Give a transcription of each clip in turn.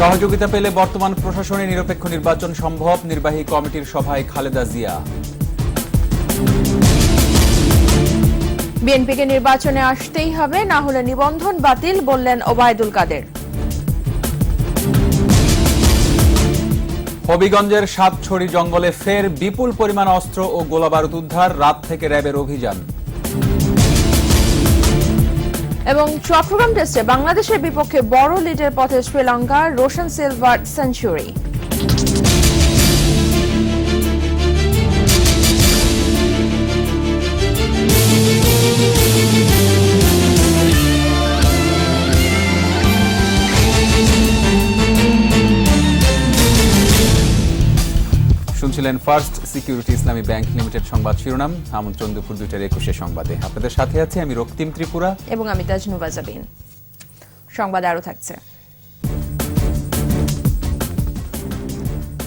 সহযোগিতা পেলে বর্তমান প্রশাসনে নিরপেক্ষ নির্বাচন সম্ভব নির্বাহী কমিটির সভায় খালেদা জিয়া। বিএনপিকে নির্বাচনে আসতেই হবে না হলে নিবন্ধন বাতিল বললেন ওবায়দুল কাদের। হবিগঞ্জের সাতছড়ি জঙ্গলে ফের বিপুল পরিমাণ অস্ত্র ও গোলাবারুদ উদ্ধার রাত থেকে র্যাবের অভিযান। এবং চট্টগ্রাম টেস্টে বাংলাদেশের বিপক্ষে বড় লিডের পথে শ্রীলঙ্কার রোশন সিলভার সেঞ্চুরি। শুনছিলেন first security Islami bank limited সংবাদ শিরোনাম। আমন্ত্রণ দুপুর দুইটার একুশে সংবাদে। আপনাদের সাথে আছে আমি রক্তিম ত্রিপুরা। এবং আমি তাজনুবা জাবিন সংবাদ আরও থাকছে।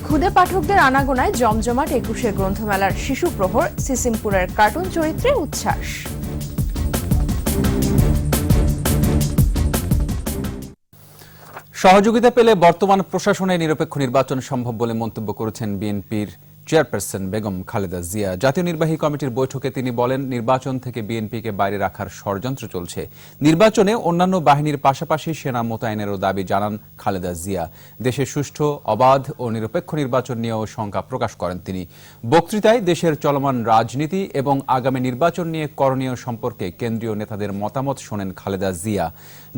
ক্ষুদে পাঠকদের আনাগোনায় জমজমাট একুশে গ্রন্থমেলার শিশু প্রহর সিসিমপুরের কার্টুন চরিত্রে উচ্ছ্বাস। সহযোগিতা পেলে বর্তমান প্রশাসনে নিরপেক্ষ নির্বাচন সম্ভব বলে মন্তব্য করেছেন বিএনপির চেয়ারপারসন বেগম খালেদা জিয়া। জাতীয় নির্বাহী কমিটির বৈঠকে তিনি বলেন, নির্বাচন থেকে বিএনপিকে বাইরে রাখার ষড়যন্ত্র চলছে। নির্বাচনে অন্যান্য বাহিনীর পাশাপাশি সেনা মোতায়েনেরও দাবি জানান খালেদা জিয়া। দেশে সুষ্ঠু, অবাধ ও নিরপেক্ষ নির্বাচন নিয়েও শঙ্কা প্রকাশ করেন তিনি। বক্তৃতায় দেশের চলমান রাজনীতি এবং আগামী নির্বাচন নিয়ে করণীয় সম্পর্কে কেন্দ্রীয় নেতাদের মতামত শোনেন খালেদা জিয়া।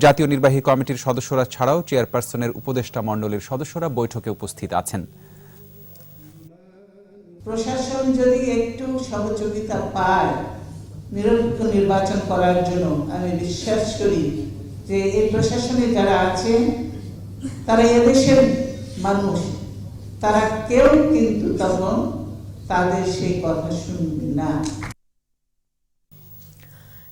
জাতীয় নির্বাহী কমিটির সদস্যরা ছাড়াও চেয়ারপারসনের উপদেষ্টা মণ্ডলীর সদস্যরা বৈঠকে উপস্থিত আছেন। প্রশাসন যদি একটু সহযোগিতা পায় নিরপেক্ষ নির্বাচন করার জন্য আমি বিশ্বাস করি যে এই প্রশাসনে যারা আছেন তারা এদেশের মানুষ। তারা কেউ কিন্তু তখন তাদের সেই কথা শুনবে না।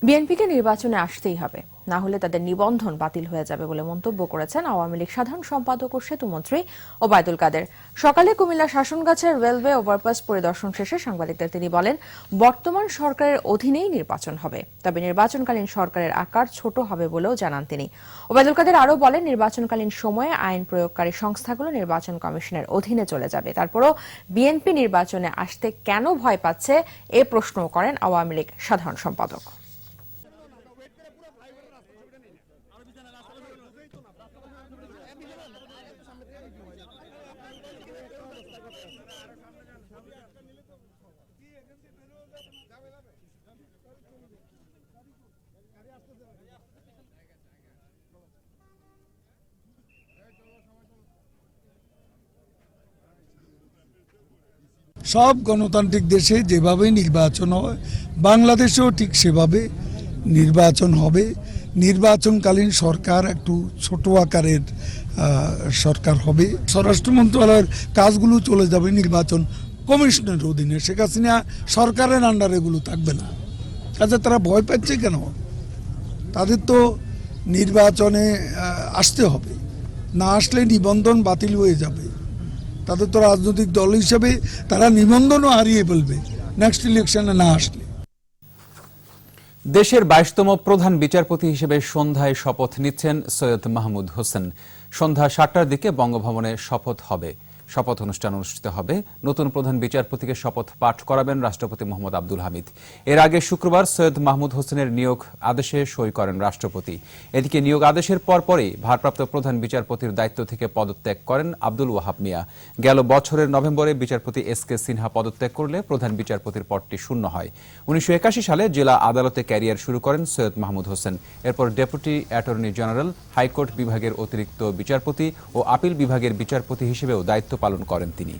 বিএনপিকে নির্বাচনে আসতেই হবে। না হলে তাদের নিবন্ধন বাতিল হয়ে যাবে বলে মন্তব্য করেছেন আওয়ামী লীগ সাধারণ সম্পাদক ও সেতুমন্ত্রী ওবায়দুল কাদের। সকালে কুমিল্লা শাসনগাছের রেলওয়ে ওভারপাস পরিদর্শন শেষে সাংবাদিকদের তিনি বলেন, বর্তমান সরকারের অধীনেই নির্বাচন হবে, তবে নির্বাচনকালীন সরকারের আকার ছোট হবে বলেও জানান তিনি। ওবায়দুল কাদের আরও বলেন, নির্বাচনকালীন সময়ে আইন প্রয়োগকারী সংস্থাগুলো নির্বাচন কমিশনের অধীনে চলে যাবে। তারপরও বিএনপি নির্বাচনে আসতে কেন ভয় পাচ্ছে এ প্রশ্নও করেন আওয়ামী লীগ সাধারণ সম্পাদক। সব গণতান্ত্রিক দেশে যেভাবে নির্বাচন হয়, বাংলাদেশেও ঠিক সেভাবে নির্বাচন হবে। নির্বাচনকালীন সরকার একটু ছোট আকারের সরকার হবে। স্বরাষ্ট্র মন্ত্রণালয়ের কাজগুলো চলে যাবে নির্বাচন কমিশনের অধীনে। শেখ হাসিনা সরকারের আন্ডারে এগুলো থাকবে না। কাজে তারা ভয় পাচ্ছে কেন? তাদের তো নির্বাচনে আসতে হবে। না আসলে নিবন্ধন বাতিল হয়ে যাবে। তাদের তো রাজনৈতিক দল হিসেবে তারা নিবন্ধনও হারিয়ে ফেলবে। নেক্সট ইলেকশনে না আসলে। দেশের বাইশতম প্রধান বিচারপতি হিসেবে সন্ধ্যায় শপথ নিচ্ছেন সৈয়দ মাহমুদ হোসেন। সন্ধ্যা সাতটার দিকে বঙ্গভবনে শপথ হবে। শপথ অনুষ্ঠান অনুষ্ঠিত হবে। নতুন প্রধান বিচারপতিকে শপথ পাঠ করাবেন রাষ্ট্রপতি মোহাম্মদ আব্দুল হামিদ। এর আগে শুক্রবার সৈয়দ মাহমুদ হোসেনের নিয়োগ আদেশে সই করেন রাষ্ট্রপতি। এদিকে নিয়োগ আদেশের পরপরই ভারপ্রাপ্ত প্রধান বিচারপতির দায়িত্ব থেকে পদত্যাগ করেন আব্দুল ওয়াহাব মিয়া। গেল বছরের নভেম্বরে বিচারপতি এস কে সিনহা পদত্যাগ করলে প্রধান বিচারপতির পদটি শূন্য হয়। উনিশশো একাশি সালে জেলা আদালতে ক্যারিয়ার শুরু করেন সৈয়দ মাহমুদ হোসেন। এরপর ডেপুটি অ্যাটর্নি জেনারেল, হাইকোর্ট বিভাগের অতিরিক্ত বিচারপতি ও আপিল বিভাগের বিচারপতি হিসেবেও দায়িত্ব পালন করেন তিনি।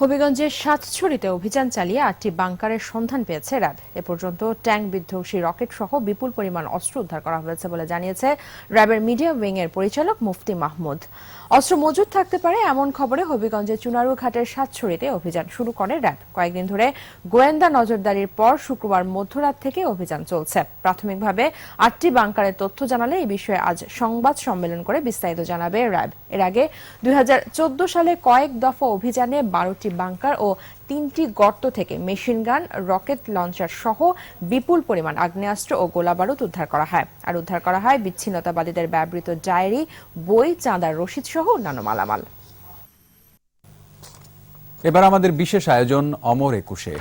হবিগঞ্জের সাতছড়িতে অভিযান চালিয়ে আটটি বাংকারের সন্ধান পেয়েছে র্যাব। এ পর্যন্ত ট্যাঙ্ক বিধ্বংসী রকেট সহ বিপুল পরিমাণ অস্ত্র উদ্ধার করা হয়েছে বলে জানিয়েছে র্যাবের মিডিয়া উইং এর পরিচালক মুফতি মাহমুদ। অস্ত্র মজুদ থাকতে পারে, এমন খবরে হবিগঞ্জের চুনারু ঘাটের সাতছড়িতে অভিযান শুরু করে র্যাব। কয়েকদিন ধরে গোয়েন্দা নজরদারির পর শুক্রবার মধ্যরাত থেকে অভিযান চলছে। প্রাথমিকভাবে আটটি বাংকারের তথ্য জানালে এই বিষয়ে আজ সংবাদ সম্মেলন করে বিস্তারিত জানাবে র্যাব। এর আগে দুই হাজার চোদ্দ সালে কয়েক দফা অভিযানে বারোটি বাংকার ও তিনটি গর্ত থেকে মেশিন গান, রকেট লঞ্চার সহ বিপুল পরিমাণ আগ্নেয়াস্ত্র ও গোলাবারুদ উদ্ধার করা হয়। আর উদ্ধার করা হয় বিচ্ছিন্নতাবাদীদের ব্যবহৃত ডায়েরি, বই, চাঁদার রশিদ সহ অন্যান্য মালামাল। এবার আমাদের বিশেষ আয়োজন অমর একুশে।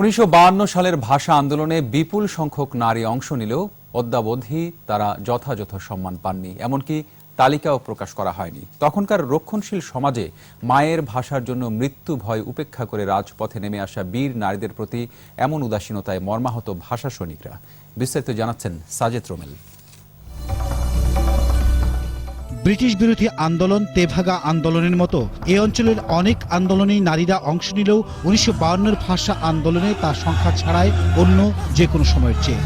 উনিশশো সালের ভাষা আন্দোলনে বিপুল সংখ্যক নারী অংশ নিলেও অদ্যাবধি তারা যথাযথ সম্মান পাননি, এমনকি তালিকাও প্রকাশ করা হয়নি। তখনকার রক্ষণশীল সমাজে মায়ের ভাষার জন্য মৃত্যু ভয় উপেক্ষা করে রাজপথে নেমে আসা বীর নারীদের প্রতি এমন উদাসীনতায় মর্মাহত ভাষা সৈনিকরা। বিস্তারিত জানাচ্ছেন সাজেদ রোমেল। ব্রিটিশ বিরোধী আন্দোলন তেভাগা আন্দোলনের মতো, এ অঞ্চলের অনেক আন্দোলনেই নারীরা অংশ নিলেও উনিশশো বাউন্নের ভাষা আন্দোলনে তার সংখ্যা ছাড়াই অন্য যে কোনো সময়ের চেয়ে।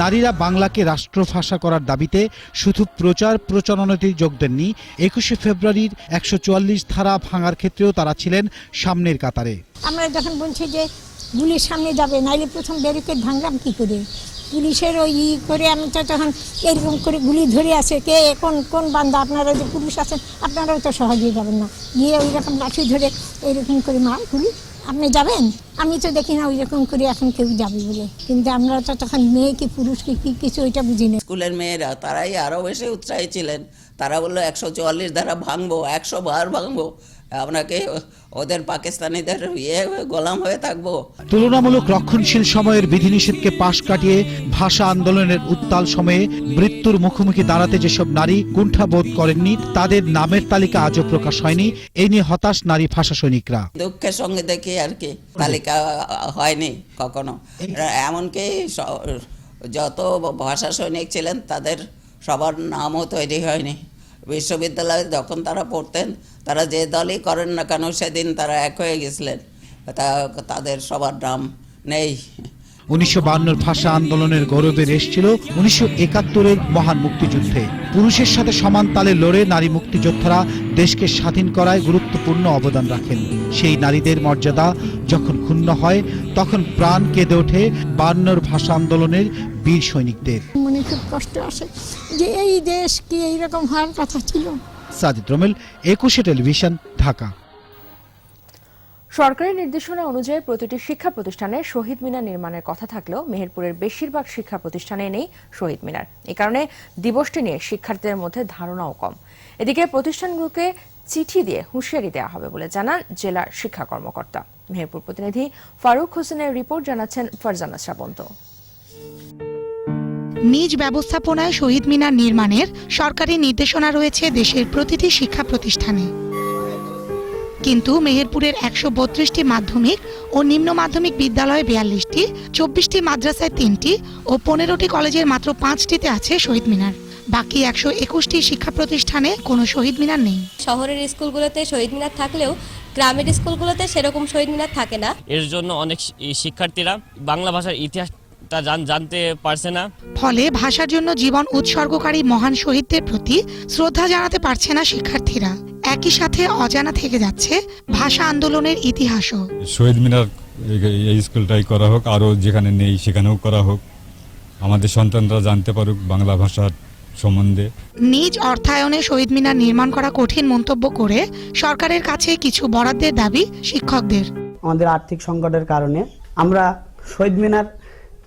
নারীরা বাংলাকে রাষ্ট্রভাষা করার দাবিতে শুধু প্রচার প্রচারণাতেই যোগ দেননি, একুশে ফেব্রুয়ারির একশো চুয়াল্লিশ ধারা ভাঙার ক্ষেত্রেও তারা ছিলেন সামনের কাতারে। আমরা যখন বলছি যে গুলির সামনে যাবে, নাইলে প্রথম ব্যারিকেড ভাঙলাম কি করে? পুলিশের ওই করে আমি তো তখন এরকম করে গুলি ধরে আছে, কে, কোন কোন বান্দা, আপনারা যে পুলিশ আছেন, আপনারাও তো সহজেই যাবেন না। গিয়ে ওই রকম লাঠি ধরে এরকম করে মার গুলি, আপনি যাবেন? আমি তো দেখি না ওই রকম করে এখন কেউ যাবে বলে। কিন্তু আমরা তো তখন মেয়ে কি পুরুষ কি কি কিছু ওইটা বুঝি না। স্কুলের মেয়েরা, তারাই আরও বেশি উৎসাহী ছিলেন। তারা বলল, একশো চুয়াল্লিশ ধারা ভাঙবো, একশো বার ভাঙবো। আপনাকে ওদের পাকিস্তানিদের ইয়ে গোলাম হয়ে থাকব। তুলনামূলক রক্ষণশীল সময়ের বিধিনিষেধকে পাশ কাটিয়ে ভাষা আন্দোলনের উত্তাল সময়ে মৃত্যুর মুখোমুখি দাঁড়াতে যেসব নারী কুণ্ঠাবোধ করেননি তাদের নামের তালিকা আজও প্রকাশ হয়নি। এই নিয়ে হতাশ নারী ভাষা সৈনিকরা। দুঃখের সঙ্গে দেখি আর কি তালিকা হয়নি কখনো। এমনকি যত ভাষা সৈনিক ছিলেন তাদের সবার নামও তৈরি হয়নি। বিশ্ববিদ্যালয়ে যখন তারা পড়তেন, তারা যে দলই করেন না কেন, সেদিন তারা এক হয়ে গেছিলেন। তা, তাদের সবার নাম নেই। উনিশশো ভাষা আন্দোলনের গৌরবের এসেছিল উনিশশো একাত্তরের মহান মুক্তিযুদ্ধে। পুরুষের সাথে সমান তালে লড়ে নারী মুক্তিযোদ্ধারা দেশকে স্বাধীন করায় গুরুত্বপূর্ণ অবদান রাখেন। সেই নারীদের মর্যাদা যখন ক্ষুণ্ণ হয় তখন প্রাণ কেঁদে ওঠে বায়ান্নর ভাষা আন্দোলনের বীর সৈনিকদের। মনে খুব কষ্ট আসে যে এই দেশ কি এইরকম হওয়ার কথা ছিল। সাজিদ রোমেল একুশে টেলিভিশন ঢাকা। সরকারি নির্দেশনা অনুযায়ী প্রতিটি শিক্ষা প্রতিষ্ঠানে শহীদ মিনার নির্মাণের কথা থাকলেও মেহেরপুরের বেশিরভাগ শিক্ষা প্রতিষ্ঠানে নেই শহীদ মিনার। এ কারণে দিবসটি নিয়ে শিক্ষার্থীদের মধ্যে ধারণাও কম। এদিকে প্রতিষ্ঠানগুলোকে চিঠি দিয়ে হুঁশিয়ারি দেওয়া হবে বলে জানান জেলা শিক্ষা কর্মকর্তা। মেহেরপুর প্রতিনিধি ফারুক হোসেনের রিপোর্ট জানাচ্ছেন ফারজানা শ্রাবন্ত নিজ ব্যবস্থাপনায় শহীদ মিনার নির্মাণের সরকারি নির্দেশনা রয়েছে দেশের প্রতিটি শিক্ষা প্রতিষ্ঠানে। কিন্তু মেহেরপুরের একশো বত্রিশটি মাধ্যমিক ও নিম্ন মাধ্যমিক বিদ্যালয়ে বিয়াল্লিশটি চব্বিশটি মাদ্রাসায় তিনটি ও পনেরোটি কলেজের মাত্র পাঁচটিতে আছে শহীদ মিনার। বাকি একশো একুশটি শিক্ষা প্রতিষ্ঠানে কোনো শহীদ মিনার নেই। শহরের স্কুলগুলোতে শহীদ মিনার থাকলেও গ্রামের স্কুলগুলোতে সেরকম শহীদ মিনার থাকে না। এর জন্য অনেক শিক্ষার্থীরা বাংলা ভাষার ইতিহাসটা জান- জানতে পারছে না। ফলে ভাষার জন্য জীবন উৎসর্গকারী মহান শহীদদের প্রতি শ্রদ্ধা জানাতে পারছে না শিক্ষার্থীরা। একই সাথে অজানা থেকে যাচ্ছে ভাষা আন্দোলনের ইতিহাসও। শহীদ মিনার এই- স্কুলটাই করা হোক আরও যেখানে নেই সেখানেও করা হোক। আমাদের সন্তানরা জানতে পারুক বাংলা ভাষার সম্বন্ধে। নিজ অর্থায়নে শহীদ মিনার নির্মাণ করা কঠিন মন্তব্য করে সরকারের কাছে কিছু বরাদ্দের দাবি শিক্ষকদের। আমাদের আর্থিক সংকটের কারণে আমরা শহীদ মিনার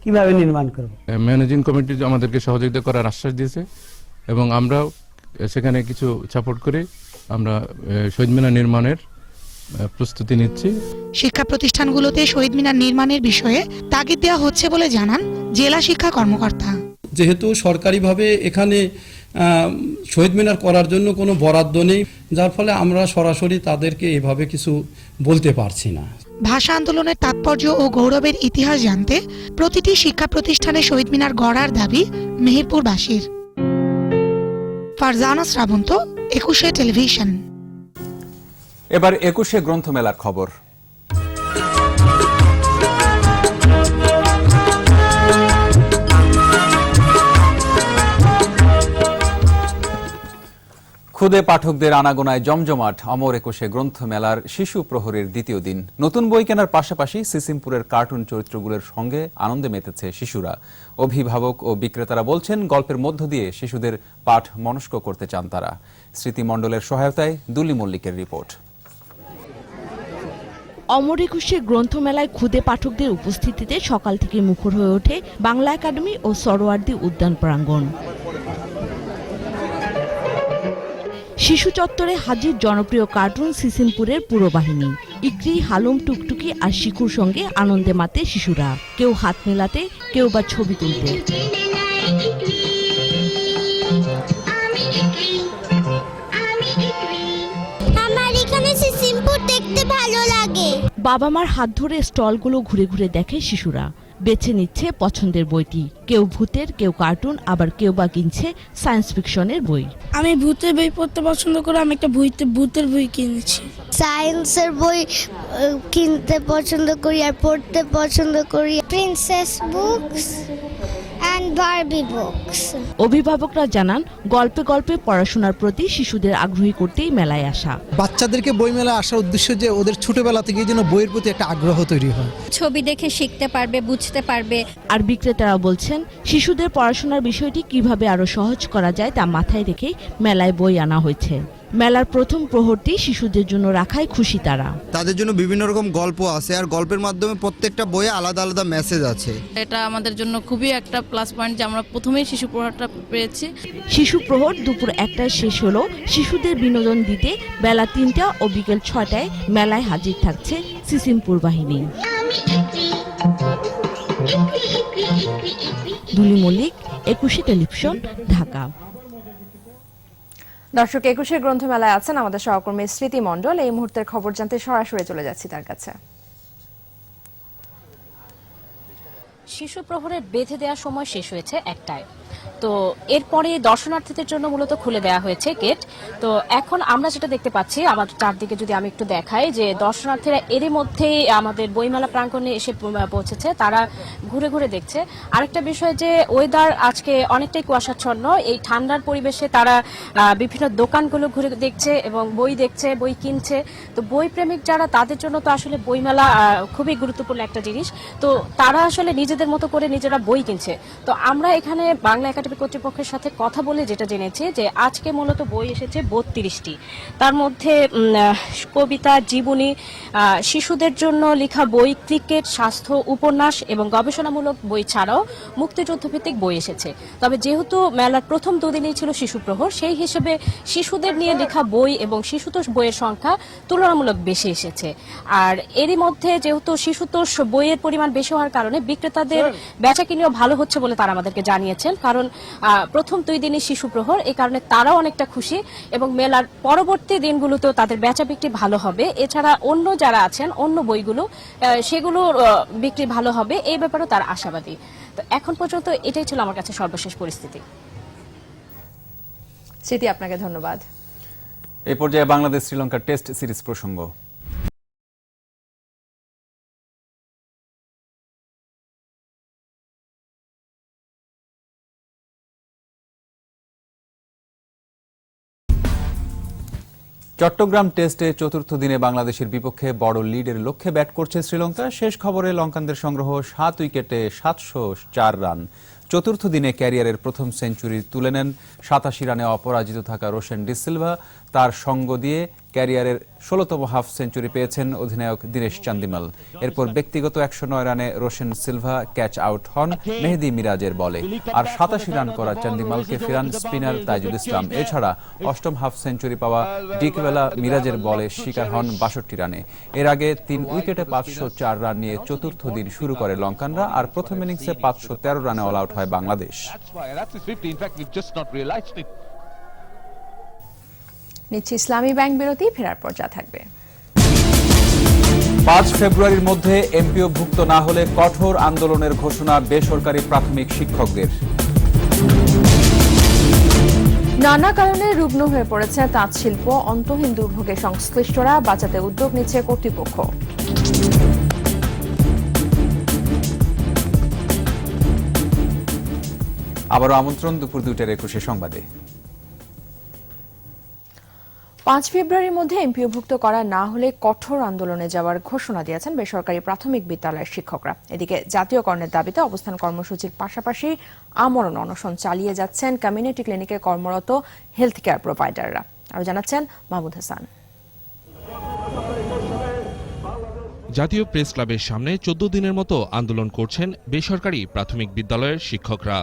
কীভাবে নির্মাণ করব? ম্যানেজিং কমিটি আমাদেরকে সহযোগিতা করার আশ্বাস দিয়েছে এবং আমরাও সেখানে কিছু সাপোর্ট করে আমরা শহীদ মিনার নির্মাণের প্রস্তুতি নিচ্ছি। শিক্ষা প্রতিষ্ঠানগুলোতে শহীদ মিনার নির্মাণের বিষয়ে তাগিদ দেওয়া হচ্ছে বলে জানান জেলা শিক্ষা কর্মকর্তা। যেহেতু সরকারিভাবে এখানে আহ, শহীদ মিনার করার জন্য কোনো বরাদ্দ নেই যার ফলে আমরা সরাসরি তাদেরকে এভাবে কিছু বলতে পারছি না। ভাষা আন্দোলনের তাৎপর্য ও গৌরবের ইতিহাস জানতে প্রতিটি শিক্ষা প্রতিষ্ঠানে শহীদ মিনার গড়ার দাবি মেহেরপুরবাসীর। ফারজানা শ্রাবন্ত একুশে টেলিভিশন। এবার একুশে গ্রন্থমেলার খবর। খুদে পাঠকদের আনাগোনায় জমজমাট অমর একুশে গ্রন্থমেলার শিশু প্রহরের দ্বিতীয় দিন। নতুন বই কেনার পাশাপাশি সিসিমপুরের কার্টুন চরিত্রগুলোর সঙ্গে আনন্দে মেতেছে শিশুরা। অভিভাবক ও বিক্রেতারা বলছেন, গল্পের মধ্য দিয়ে শিশুদের পাঠ মনস্ক করতে চান তারা। স্মৃতিমণ্ডলের সহায়তায় দুলি মল্লিকের রিপোর্ট। অমর একুশে গ্রন্থমেলায় খুদে পাঠকদের উপস্থিতিতে সকাল থেকে মুখর হয়ে ওঠে বাংলা একাডেমি ও সরোয়ার্দী উদ্যান প্রাঙ্গণ। শিশু চত্বরে হাজির জনপ্রিয় কার্টুন সিসিমপুরের পুরো বাহিনী ইকরি হালুম টুকটুকি আর শিকুর সঙ্গে আনন্দে মাতে শিশুরা। কেউ হাত মেলাতে কেউ বা ছবি তুলতে। বাবা মার হাত ধরে স্টলগুলো ঘুরে ঘুরে দেখে শিশুরা। বেছে নিচ্ছে পছন্দের বইটি। কেউ ভূতের কেউ কার্টুন আবার কেউ বা কিনছে সায়েন্স ফিকশনের বই। আমি ভূতের বই পড়তে পছন্দ করি আমি একটা ভূতে ভূতের বই কিনেছি। সায়েন্সের বই কিনতে পছন্দ করি আর পড়তে পছন্দ করি। প্রিন্সেস বুকস অভিভাবকরা জানান গল্পে গল্পে পড়াশোনার প্রতি শিশুদের আগ্রহী করতেই মেলায় আসা। বাচ্চাদেরকে বই মেলায় আসার উদ্দেশ্য যে ওদের ছোটবেলা থেকে যেন বইয়ের প্রতি একটা আগ্রহ তৈরি হয়। ছবি দেখে শিখতে পারবে বুঝতে পারবে। আর বিক্রেতারা বলছেন শিশুদের পড়াশোনার বিষয়টি কীভাবে আরও সহজ করা যায় তা মাথায় রেখেই মেলায় বই আনা হয়েছে। মেলার প্রথম প্রহরটি শিশুদের জন্য রাখায় খুশি তারা। তাদের জন্য বিভিন্ন রকম গল্প আছে আর গল্পের মাধ্যমে প্রত্যেকটা বইয়ে আলাদা আলাদা মেসেজ আছে। এটা আমাদের জন্য খুবই একটা প্লাস পয়েন্ট যে আমরা প্রথমেই শিশু প্রহরটা পেয়েছি। শিশু প্রহর দুপুর একটায় শেষ হলো। শিশুদের বিনোদন দিতে বেলা তিনটা ও বিকেল ছটায় মেলায় হাজির থাকছে সিসিমপুর বাহিনী দুলি মল্লিক একুশে টেলিভিশন ঢাকা। দর্শক, একুশে গ্রন্থমেলায় আছেন আমাদের সহকর্মী স্মৃতি মন্ডল এই মুহূর্তের খবর জানতে সরাসরি চলে যাচ্ছি তার কাছে। শিশু প্রহরের বেঁধে দেওয়ার সময় শেষ হয়েছে একটায় তো এরপরে দর্শনার্থীদের জন্য মূলত খুলে দেওয়া হয়েছে গেট। তো এখন আমরা যেটা দেখতে পাচ্ছি আমাদের চারদিকে যদি আমি একটু দেখাই, যে দর্শনার্থীরা এরই মধ্যেই আমাদের বইমেলা প্রাঙ্গণে এসে পৌঁছেছে। তারা ঘুরে ঘুরে দেখছে। আরেকটা বিষয় যে, ওয়েদার আজকে অনেকটাই কুয়াশাচ্ছন্ন। এই ঠান্ডার পরিবেশে তারা বিভিন্ন দোকানগুলো ঘুরে দেখছে এবং বই দেখছে, বই কিনছে। তো বই প্রেমিক যারা, তাদের জন্য তো আসলে বইমেলা খুবই গুরুত্বপূর্ণ একটা জিনিস। তো তারা আসলে নিজেদের মতো করে নিজেরা বই কিনছে। তো আমরা এখানে বাংলা একাডেমি কর্তৃপক্ষের সাথে কথা বলে যেটা জেনেছি যে আজকে মূলত বই এসেছে বত্রিশটি। তার মধ্যে কবিতা জীবনী শিশুদের জন্য লেখা বই ক্রিকেট স্বাস্থ্য উপন্যাস এবং গবেষণামূলক বই ছাড়াও মুক্তিযুদ্ধ ভিত্তিক বই এসেছে। তবে যেহেতু মেলার প্রথম দুদিনেই ছিল শিশু প্রহর সেই হিসেবে শিশুদের নিয়ে লেখা বই এবং শিশুতোষ বইয়ের সংখ্যা তুলনামূলক বেশি এসেছে। আর এরই মধ্যে যেহেতু শিশুতোষ বইয়ের পরিমাণ বেশি হওয়ার কারণে বিক্রেতাদের বেচা কিনেও ভালো হচ্ছে বলে তারা আমাদেরকে জানিয়েছেন কারণ আহ, প্রথম দুই দিনই শিশু প্রহর এই কারণে তারাও অনেকটা খুশি এবং মেলার পরবর্তী দিনগুলোতেও তাদের বেচা বিক্রি ভালো হবে। এছাড়া অন্য যারা আছেন অন্য বইগুলো আহ, বিক্রি ভালো হবে এই ব্যাপারেও তারা আশাবাদী। তো এখন পর্যন্ত এটাই ছিল আমার কাছে সর্বশেষ পরিস্থিতি। স্মৃতি আপনাকে ধন্যবাদ। এই পর্যায়ে বাংলাদেশ শ্রীলঙ্কা টেস্ট সিরিজ প্রসঙ্গ। চট্টগ্রাম টেস্টে চতুর্থ দিনে বাংলাদেশের বিপক্ষে বড় লিডের লক্ষ্যে ব্যাট করছে শ্রীলঙ্কা। শেষ খবরে লঙ্কানদের সংগ্রহ সাত উইকেটে সাতশো চার রান। চতুর্থ দিনে ক্যারিয়ারের প্রথম সেঞ্চুরি তুলে নেন সাতাশি রানে অপরাজিত থাকা রোশেন ডিসিলভা তার সঙ্গ দিয়ে ক্যারিয়ারের ষোলতম হাফ সেঞ্চুরি পেয়েছেন অধিনায়ক দীনেশ চান্দিমাল। এরপর ব্যক্তিগত একশো নয় রানে রোশেন সিলভা ক্যাচ আউট হন মেহেদি মিরাজের বলে। আর সাতাশি রান করা চান্দিমালকে ফিরান স্পিনার তাইজুল ইসলাম। এছাড়া অষ্টম হাফ সেঞ্চুরি পাওয়া ডিকবেলা মিরাজের বলে শিকার হন বাষট্টি রানে। এর আগে তিন উইকেটে পাঁচশো চার রান নিয়ে চতুর্থ দিন শুরু করে লঙ্কানরা আর প্রথম ইনিংসে পাঁচশো তেরো রানে অল আউট হয় বাংলাদেশ। নিচ্ছি ইসলামী ব্যাংক বিরতি ফেরার পর যা থাকবে। পাঁচ ফেব্রুয়ারির মধ্যে এমপিও ভুক্ত না হলে কঠোর আন্দোলনের ঘোষণা বেসরকারি প্রাথমিক শিক্ষকদের। নানা কারণে রুগ্ন হয়ে পড়েছে তাঁত শিল্প অন্তহীন দুর্ভোগে সংশ্লিষ্টরা বাঁচাতে উদ্যোগ নিচ্ছে কর্তৃপক্ষ। আবারও আমন্ত্রণ দুপুর দুইটার একুশে সংবাদে। পাঁচ ফেব্রুয়ারির মধ্যে এমপিওভুক্ত করা না হলে কঠোর আন্দোলনে যাওয়ার ঘোষণা দিয়েছেন বেসরকারি প্রাথমিক বিদ্যালয়ের শিক্ষকরা। এদিকে জাতীয়করণের দাবিতে অবস্থান কর্মসূচির পাশাপাশি আমরণ অনশন চালিয়ে যাচ্ছেন কমিউনিটি ক্লিনিকে কর্মরত হেলথ কেয়ার প্রোভাইডাররা আরও জানাচ্ছেন মাহমুদ হাসান। জাতীয় প্রেস ক্লাবের সামনে চোদ্দ দিনের মতো আন্দোলন করছেন বেসরকারি প্রাথমিক বিদ্যালয়ের শিক্ষকরা।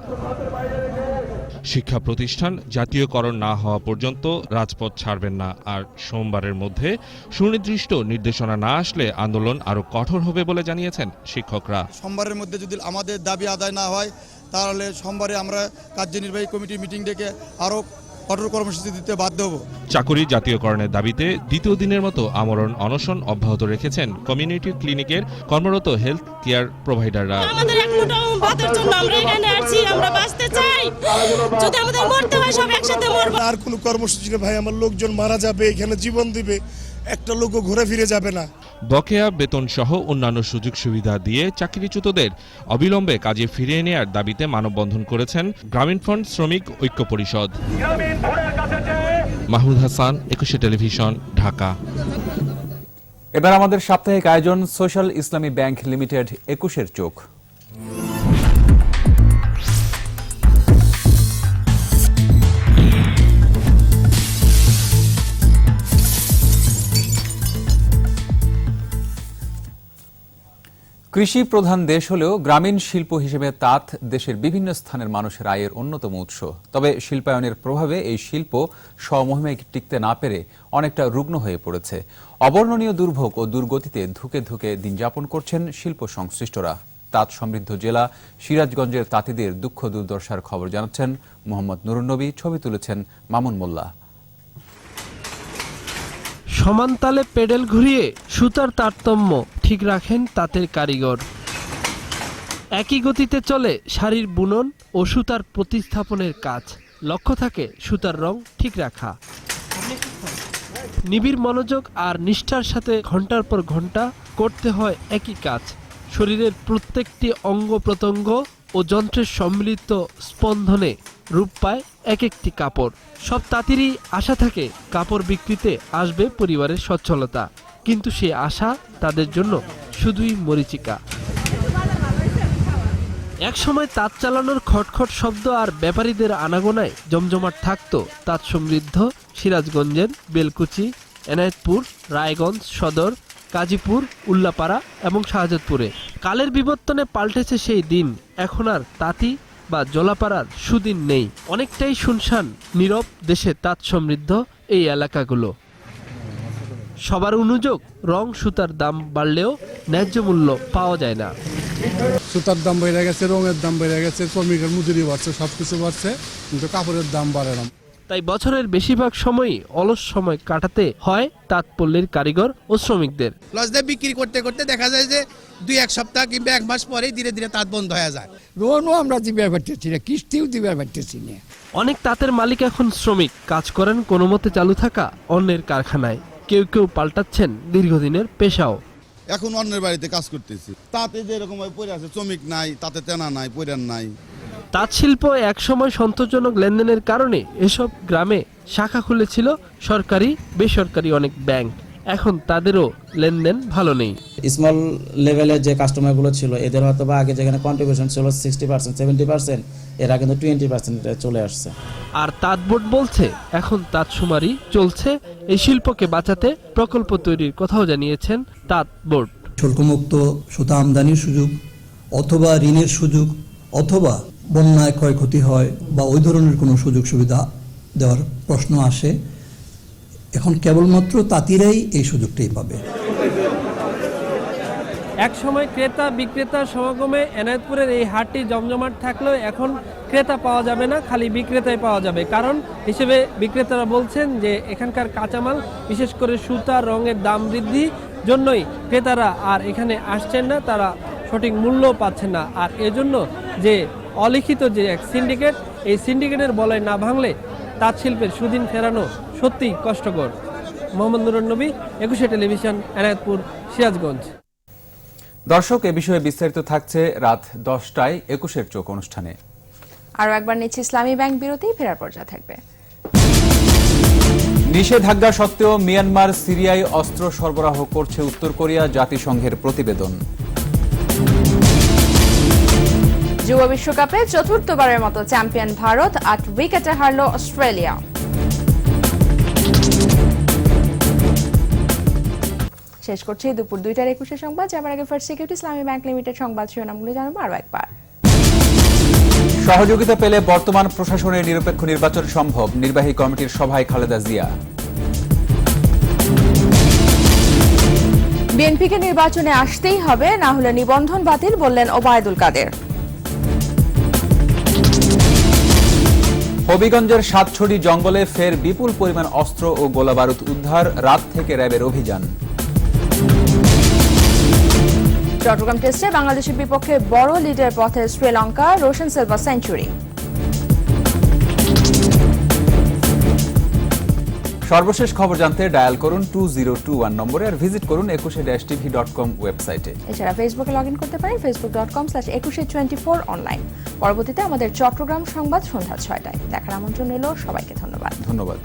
শিক্ষা প্রতিষ্ঠান জাতীয়করণ না হওয়া পর্যন্ত রাজপথ ছাড়বেন না। আর সোমবারের মধ্যে সুনির্দিষ্ট নির্দেশনা না আসলে আন্দোলন আরও কঠোর হবে বলে জানিয়েছেন শিক্ষকরা। সোমবারের মধ্যে যদি আমাদের দাবি আদায় না হয়, তাহলে সোমবারে আমরা কার্যনির্বাহী কমিটির মিটিং ডেকে আরও কঠোর কর্মসূচি দিতে বাধ্য হব। চাকুরি জাতীয়করণের দাবিতে দ্বিতীয় দিনের মতো আমরণ অনশন অব্যাহত রেখেছেন কমিউনিটি ক্লিনিকের কর্মরত হেলথ কেয়ার প্রোভাইডাররা। আমাদের এক মুঠো ভাতের জন্য আমরা এখানে আছি আমরা বাঁচতে চাই। যদি আমাদের মরতে হয় সব একসাথে মরব। আর কোনো কর্মসূচি নেই ভাই আমার লোকজন মারা যাবে এখানে জীবন দিবে। একটা লোকও ঘুরে ফিরে যাবে না। বকেয়া বেতন সহ অন্যান্য সুযোগ সুবিধা দিয়ে চাকরিচ্যুতদের অবিলম্বে কাজে ফিরিয়ে নেয়ার দাবিতে মানববন্ধন করেছেন গ্রামীণ ফ্রন্ট শ্রমিক ঐক্য পরিষদ। মাহমুদ হাসান একুশে টেলিভিশন ঢাকা। এবার আমাদের সাপ্তাহিক আয়োজন সোশ্যাল ইসলামী ব্যাংক লিমিটেড একুশের চোখ। কৃষি প্রধান দেশ হলেও গ্রামীণ শিল্প হিসেবে তাঁত দেশের বিভিন্ন স্থানের মানুষের আয়ের অন্যতম উৎস। তবে শিল্পায়নের প্রভাবে এই শিল্প স্বমহিমায় টিকতে না পেরে অনেকটা রুগ্ন হয়ে পড়েছে। অবর্ণনীয় দুর্ভোগ ও দুর্গতিতে ধুকে ধুকে দিন যাপন করছেন শিল্প সংশ্লিষ্টরা। তাঁত সমৃদ্ধ জেলা সিরাজগঞ্জের তাঁতিদের দুঃখ দুর্দশার খবর জানাচ্ছেন মোহাম্মদ নুরুন্নবী। ছবি তুলেছেন মামুন মোল্লা। সমানতালে পেডেল ঘুরিয়ে সুতার তারতম্য ঠিক রাখেন তাঁতের কারিগর। একই গতিতে চলে শাড়ির বুনন ও সুতার প্রতিস্থাপনের কাজ। লক্ষ্য থাকে সুতার রং ঠিক রাখা। নিবিড় মনোযোগ আর নিষ্ঠার সাথে ঘণ্টার পর ঘণ্টা করতে হয় একই কাজ। শরীরের প্রত্যেকটি অঙ্গ প্রত্যঙ্গ ও যন্ত্রের সম্মিলিত স্পন্দনে রূপ পায় এক একটি কাপড়। সব তাঁতিরই আশা থাকে, কাপড় বিক্রিতে আসবে পরিবারের সচ্ছলতা। কিন্তু সে আশা তাদের জন্য শুধুই মরিচিকা। এক সময় তাঁত চালানোর খটখট শব্দ আর ব্যাপারীদের আনাগোনায় জমজমাট থাকত তাঁত সমৃদ্ধ সিরাজগঞ্জের বেলকুচি, এনায়েতপুর, রায়গঞ্জ সদর কাজীপুর উল্লাপাড়া এবং শাহজাদপুরে। কালের বিবর্তনে পাল্টেছে সেই দিন। এখন আর তাঁতি বা জলাপাড়ার সুদিন নেই। অনেকটাই শুনশান, নীরব, দেশে তাঁত সমৃদ্ধ এই এলাকাগুলো। সবার অনুযোগ, রং সুতার দাম বাড়লেও ন্যায্য মূল্য পাওয়া যায় না। সুতার দাম বেড়ে গেছে, রঙের দাম বেড়ে গেছে, শ্রমিকের মজুরি বাড়ছে সব কিছু বাড়ছে, কিন্তু কাপড়ের দাম বাড়ে না। তাই বছরের বেশিরভাগ সময়ই অলস সময় কাটাতে হয় তাঁতপল্লীর কারিগর ও শ্রমিকদের। লস দিয়ে বিক্রি করতে করতে দেখা যায় যে দুই এক সপ্তাহ কিংবা এক মাস পরেই ধীরে ধীরে তাঁত বন্ধ হয়ে যায়। লোনও আমরা দিবে পারতেছি না কিস্তিও দিবে পারতেছি না। অনেক তাঁতের মালিক এখন শ্রমিক কাজ করেন কোনো মতে চালু থাকা অন্যের কারখানায়। কেউ কেউ পাল্টাচ্ছেন দীর্ঘদিনের পেশাও। এখন অন্যের বাড়িতে কাজ করতেছি। তাতে যেরকম পড়ে আছে শ্রমিক নাই তাতে তেনা নাই পৈরান নাই। তাঁত শিল্প একসময় সন্তোষজনক লেনদেনের কারণে এসব গ্রামে শাখা খুলেছিল সরকারি বেসরকারি অনেক ব্যাংক। এখন তাদেরও লেনদেন ভালো নেই। স্মল লেভেলের যে কাস্টমারগুলো ছিল এদের হয়তো বা আগে যেখানে কন্ট্রিবিউশন ছিল সিক্সটি পার্সেন্ট সেভেন্টি পার্সেন্ট এরা কিন্তু টোয়েন্টি পার্সেন্ট চলে আসছে। আর তাঁত বোর্ড বলছে এখন তাঁত সুমারি চলছে। এই শিল্পকে বাঁচাতে প্রকল্প তৈরির কথাও জানিয়েছেন তাঁত বোর্ড। শুল্কমুক্ত সুতা আমদানির সুযোগ অথবা ঋণের সুযোগ অথবা বন্যায় ক্ষয়ক্ষতি হয় বা ওই ধরনের কোনো সুযোগ সুবিধা দেওয়ার প্রশ্ন আসে, এখন কেবলমাত্র তাঁতিরাই এই সুযোগটাই পাবে। এক সময় ক্রেতা বিক্রেতার সমাগমে এনায়তপুরের এই হাটটি জমজমাট থাকলেও এখন ক্রেতা পাওয়া যাবে না, খালি বিক্রেতাই পাওয়া যাবে। কারণ হিসেবে বিক্রেতারা বলছেন যে এখানকার কাঁচামাল, বিশেষ করে সুতা, রঙের দাম বৃদ্ধি জন্যই ক্রেতারা আর এখানে আসছেন না, তারা সঠিক মূল্য পাচ্ছেন না। আর এজন্য যে অলিখিত যে এক সিন্ডিকেট এই সিন্ডিকেটের বলয় না ভাঙলে তাঁত শিল্পের সুদিন ফেরানো সত্যিই কষ্টকর। মোহাম্মদ নুরুন নবী একুশে টেলিভিশন এনায়তপুর সিরাজগঞ্জ। দর্শক এ বিষয়ে বিস্তারিত থাকছে রাত দশটায় একুশের চোখ অনুষ্ঠানে। আরও একবার নিচ্ছে ইসলামী ব্যাংক বিরতি ফেরার পর্যায়ে থাকবে। নিষেধাজ্ঞা সত্ত্বেও মিয়ানমার সিরিয়ায় অস্ত্র সরবরাহ করছে উত্তর কোরিয়া জাতিসংঘের প্রতিবেদন। যুব বিশ্বকাপে চতুর্থবারের মতো চ্যাম্পিয়ন ভারত আট উইকেটে হারল অস্ট্রেলিয়া। শেষ করছি দুপুর দুইটার একুশে সংবাদ। যাবার আগে first security Islami bank limited সংবাদ শিরোনামগুলো জানাব আরও একবার। সহযোগিতা পেলে বর্তমান প্রশাসনের নিরপেক্ষ নির্বাচন সম্ভব নির্বাহী কমিটির সভায় খালেদা জিয়া। বিএনপিকে নির্বাচনে আসতেই হবে না হলে নিবন্ধন বাতিল বললেন ওবায়দুল কাদের। হবিগঞ্জের সাতছড়ি জঙ্গলে ফের বিপুল পরিমাণ অস্ত্র ও গোলাবারুদ উদ্ধার, রাত থেকে র্যাবের অভিযান। চট্টগ্রাম টেস্টে বাংলাদেশের বিপক্ষে বড় লিডের পথে শ্রীলঙ্কা, রোশন সিলভা সেঞ্চুরি। সর্বশেষ খবর জানতে ডায়াল করুন টু জিরো টু ওয়ান নম্বরে আর ভিজিট করুন একুশে ড্যাশ টিভি ডট কম ওয়েবসাইটে। এছাড়া ফেসবুকে লগ ইন করতে পারেন Facebook dot com slash Ekushey twenty four online. পরবর্তীতে আমাদের চট্টগ্রাম সংবাদ সন্ধ্যা ছয়টায়। দেখার আমন্ত্রণ এলো সবাইকে ধন্যবাদ। ধন্যবাদ।